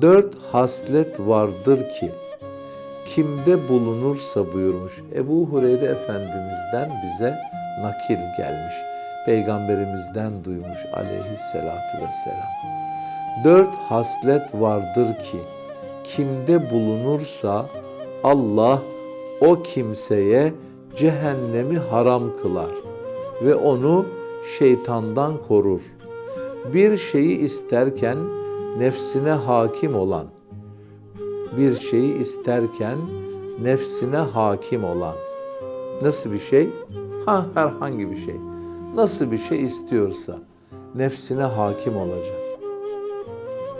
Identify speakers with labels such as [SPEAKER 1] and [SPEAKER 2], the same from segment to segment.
[SPEAKER 1] Dört haslet vardır ki kimde bulunursa buyurmuş. Ebu Hureyre Efendimiz'den bize nakil gelmiş. Peygamberimizden duymuş aleyhissalatu vesselam. Dört haslet vardır ki kimde bulunursa Allah o kimseye cehennemi haram kılar ve onu şeytandan korur. Bir şeyi isterken nefsine hakim olan, bir şeyi isterken nefsine hakim olan. Nasıl bir şey? Ha herhangi bir şey. Nasıl bir şey istiyorsa nefsine hakim olacak.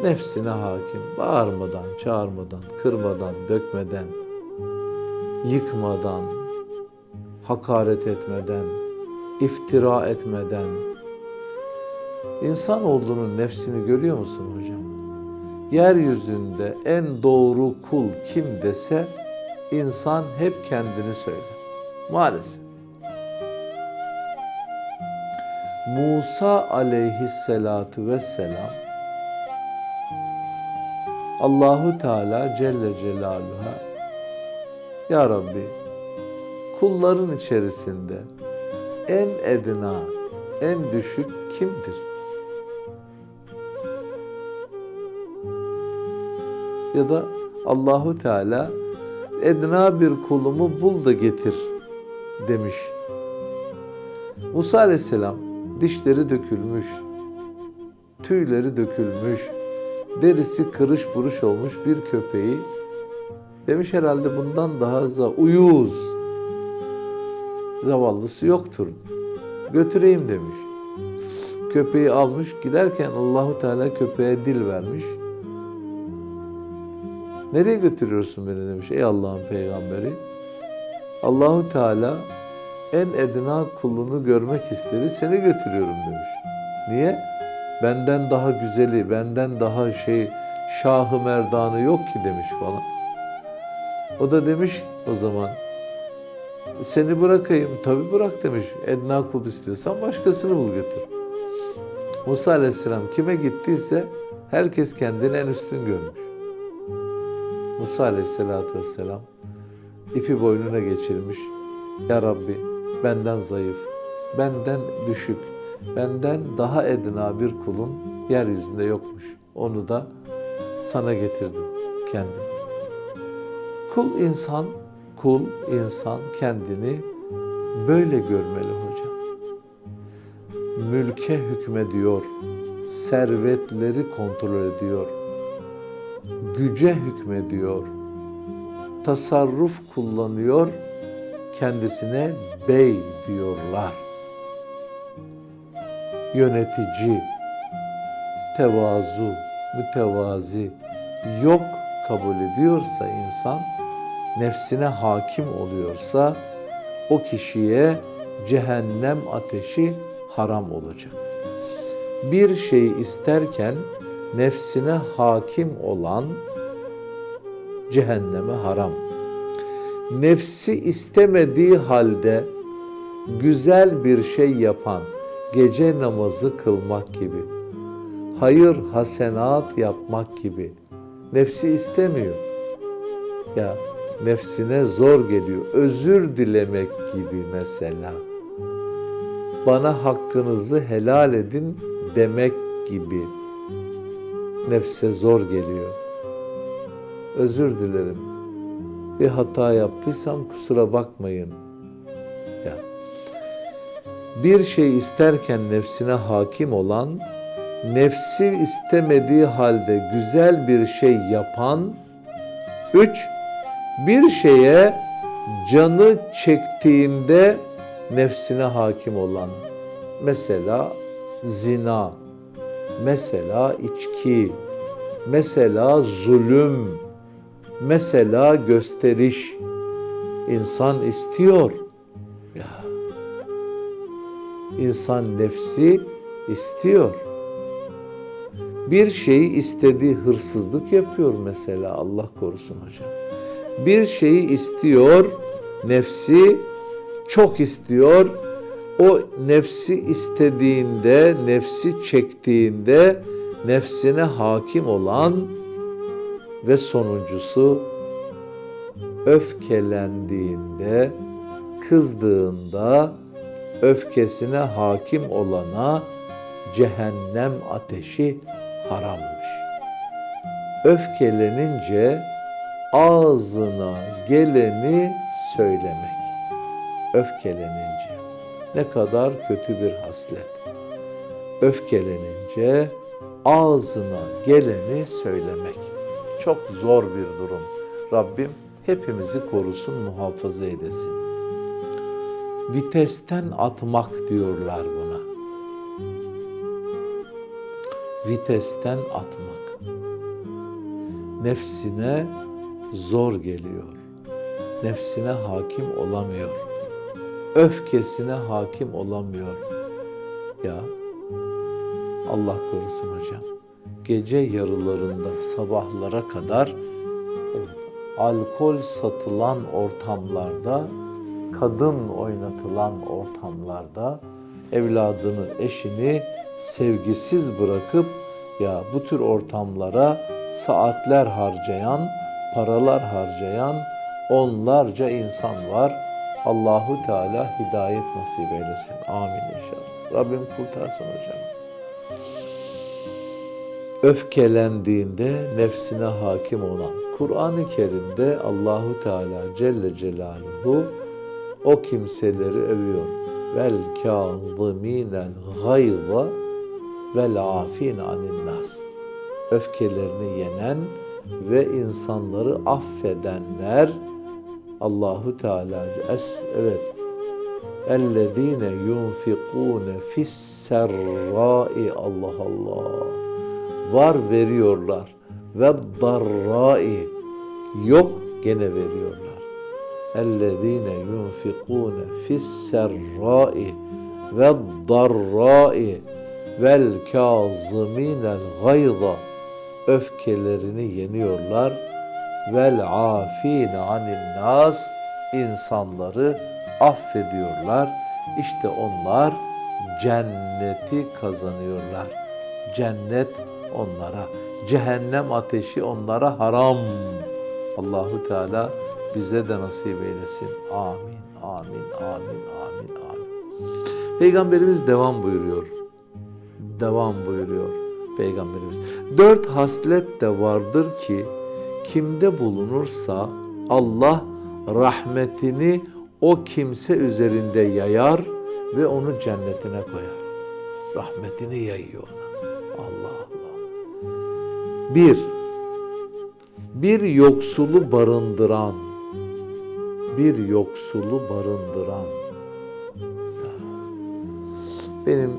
[SPEAKER 1] Nefsine hakim, bağırmadan, çağırmadan, kırmadan, dökmeden, yıkmadan, hakaret etmeden, iftira etmeden. İnsan olduğunun nefsini görüyor musun hocam? Yeryüzünde en doğru kul kim dese insan hep kendini söyler. Maalesef. Musa aleyhisselatu vesselam Allahu Teala Celle Celaluhu'ya Ya Rabbi kulların içerisinde en edna, en düşük kimdir? Ya da Allahu Teala edna bir kulumu bul da getir demiş. Musa Aleyhisselam dişleri dökülmüş, tüyleri dökülmüş, derisi kırış buruş olmuş bir köpeği demiş herhalde bundan daha za uyuz zavallısı yoktur. Götüreyim demiş. Köpeği almış giderken Allahu Teala köpeğe dil vermiş. Nereye götürüyorsun beni demiş ey Allah'ın peygamberi. Allahu Teala en edna kulunu görmek istedi seni götürüyorum demiş. Niye? Benden daha güzeli, benden daha şey şahı merdanı yok ki demiş falan. O da demiş o zaman seni bırakayım. Tabi bırak demiş. Edna kul istiyorsan başkasını bul götür. Musa aleyhisselam kime gittiyse herkes kendini en üstün görmüş. Musa aleyhisselatü vesselam ipi boynuna geçirmiş. Ya Rabbi benden zayıf, benden düşük, benden daha edna bir kulun yeryüzünde yokmuş. Onu da sana getirdim kendim. Kul insan, kul insan kendini böyle görmeli hocam. Mülke hükmediyor, servetleri kontrol ediyor, güce hükmediyor, tasarruf kullanıyor, kendisine bey diyorlar. Yönetici, tevazu, mütevazi, yok kabul ediyorsa insan, nefsine hakim oluyorsa o kişiye cehennem ateşi haram olacak. Bir şey isterken nefsine hakim olan cehenneme haram. Nefsi istemediği halde güzel bir şey yapan, gece namazı kılmak gibi, hayır hasenat yapmak gibi, nefsi istemiyor. Ya nefsine zor geliyor. Özür dilemek gibi mesela. Bana hakkınızı helal edin demek gibi. Nefse zor geliyor. Özür dilerim. Bir hata yaptıysam kusura bakmayın. Ya. Bir şey isterken nefsine hakim olan, nefsi istemediği halde güzel bir şey yapan, üç, bir şeye canı çektiğinde nefsine hakim olan mesela zina, mesela içki, mesela zulüm, mesela gösteriş insan istiyor. Ya insan nefsi istiyor. Bir şeyi istediği hırsızlık yapıyor mesela Allah korusun hocam bir şeyi istiyor, nefsi çok istiyor. O nefsi istediğinde, nefsi çektiğinde nefsine hakim olan ve sonuncusu öfkelendiğinde, kızdığında öfkesine hakim olana cehennem ateşi harammış. Öfkelenince ağzına geleni söylemek. Öfkelenince ne kadar kötü bir haslet. Öfkelenince ağzına geleni söylemek. Çok zor bir durum. Rabbim hepimizi korusun, muhafaza edesin. Vitesten atmak diyorlar buna. Vitesten atmak. Nefsine zor geliyor. Nefsine hakim olamıyor. Öfkesine hakim olamıyor. Ya Allah korusun hocam. Gece yarılarında sabahlara kadar evet, alkol satılan ortamlarda, kadın oynatılan ortamlarda evladını, eşini sevgisiz bırakıp ya bu tür ortamlara saatler harcayan, paralar harcayan onlarca insan var. Allahu Teala hidayet nasip eylesin. Amin inşallah. Rabbim kurtarsın hocam. Öfkelendiğinde nefsine hakim olan Kur'an-ı Kerim'de Allahu Teala Celle Celaluhu o kimseleri övüyor. Vel kâzimînel gayza vel afîn anin nas. Öfkelerini yenen ve insanları affedenler Allahu Teala. Es evet. Ellezine yunfikune fis serrai Allah Allah. Var veriyorlar. Ve darrai yok gene veriyorlar. Ellezine yunfikune fis serrai ve darrai vel kâzimînel gayza. Öfkelerini yeniyorlar vel afine anin nas insanları affediyorlar. İşte onlar cenneti kazanıyorlar. Cennet onlara, cehennem ateşi onlara haram. Allahu Teala bize de nasip eylesin. Amin, amin, amin, amin, amin. Peygamberimiz devam buyuruyor. Devam buyuruyor Peygamberimiz. Dört haslet de vardır ki kimde bulunursa Allah rahmetini o kimse üzerinde yayar ve onu cennetine koyar. Rahmetini yayıyor ona. Allah Allah. Bir, bir yoksulu barındıran, bir yoksulu barındıran. Benim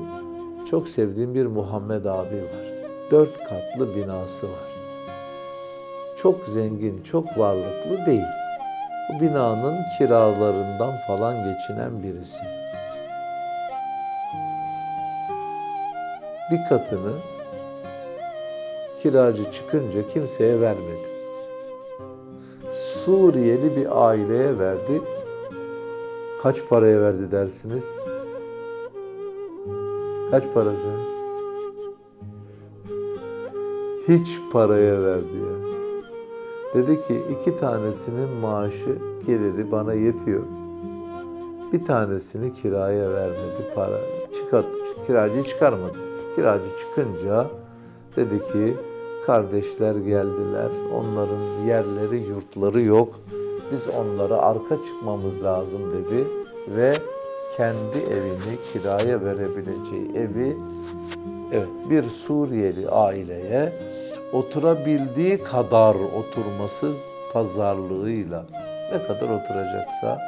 [SPEAKER 1] çok sevdiğim bir Muhammed abi var. Dört katlı binası var. Çok zengin, çok varlıklı değil. Bu binanın kiralarından falan geçinen birisi. Bir katını kiracı çıkınca kimseye vermedi. Suriyeli bir aileye verdi. Kaç paraya verdi dersiniz? Kaç parası? Hiç paraya verdi ya. Dedi ki iki tanesinin maaşı geliri bana yetiyor. Bir tanesini kiraya vermedi para. Çıkart, kiracıyı çıkarmadı. Kiracı çıkınca dedi ki kardeşler geldiler. Onların yerleri, yurtları yok. Biz onlara arka çıkmamız lazım dedi ve kendi evini kiraya verebileceği evi evet bir Suriyeli aileye oturabildiği kadar oturması pazarlığıyla ne kadar oturacaksa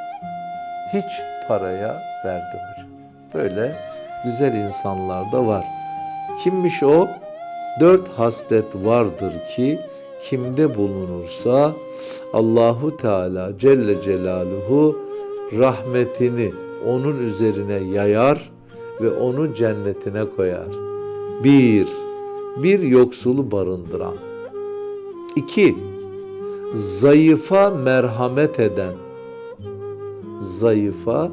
[SPEAKER 1] hiç paraya verdi hocam. Böyle güzel insanlar da var. Kimmiş o? Dört haslet vardır ki kimde bulunursa Allahu Teala Celle Celaluhu rahmetini onun üzerine yayar ve onu cennetine koyar. Bir, bir yoksulu barındıran. İki, zayıfa merhamet eden. Zayıfa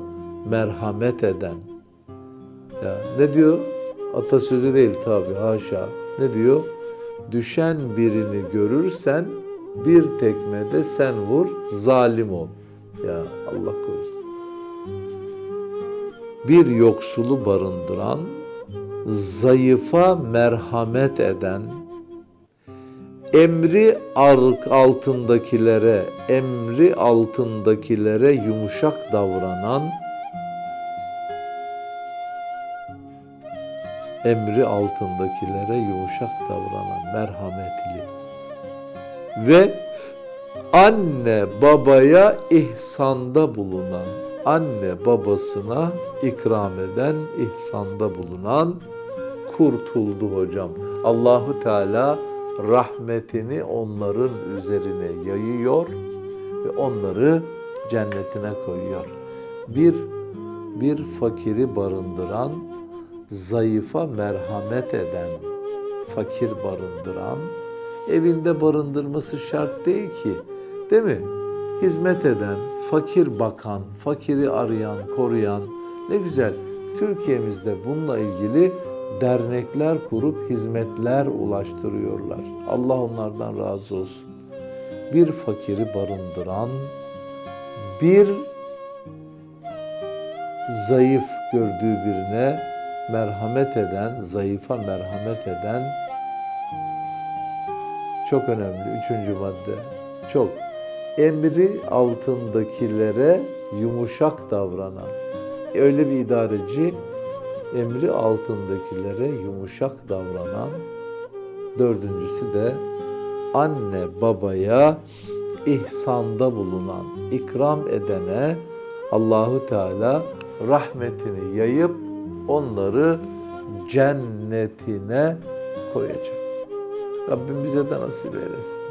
[SPEAKER 1] merhamet eden. Ya ne diyor? Atasözü değil tabi haşa. Ne diyor? Düşen birini görürsen bir tekmede sen vur, zalim ol. Ya Allah korusun. Bir yoksulu barındıran, zayıfa merhamet eden, emri ark altındakilere, emri altındakilere yumuşak davranan, emri altındakilere yumuşak davranan, merhametli ve anne babaya ihsanda bulunan, anne babasına ikram eden, ihsanda bulunan kurtuldu hocam. Allahu Teala rahmetini onların üzerine yayıyor ve onları cennetine koyuyor. Bir bir fakiri barındıran, zayıfa merhamet eden, fakir barındıran, evinde barındırması şart değil ki. Değil mi? Hizmet eden, fakir bakan, fakiri arayan, koruyan ne güzel. Türkiye'mizde bununla ilgili dernekler kurup hizmetler ulaştırıyorlar. Allah onlardan razı olsun. Bir fakiri barındıran, bir zayıf gördüğü birine merhamet eden, zayıfa merhamet eden çok önemli. Üçüncü madde. Çok. Emri altındakilere yumuşak davranan. Öyle bir idareci emri altındakilere yumuşak davranan. Dördüncüsü de anne babaya ihsanda bulunan, ikram edene Allahu Teala rahmetini yayıp onları cennetine koyacak. Rabbim bize de nasip eylesin.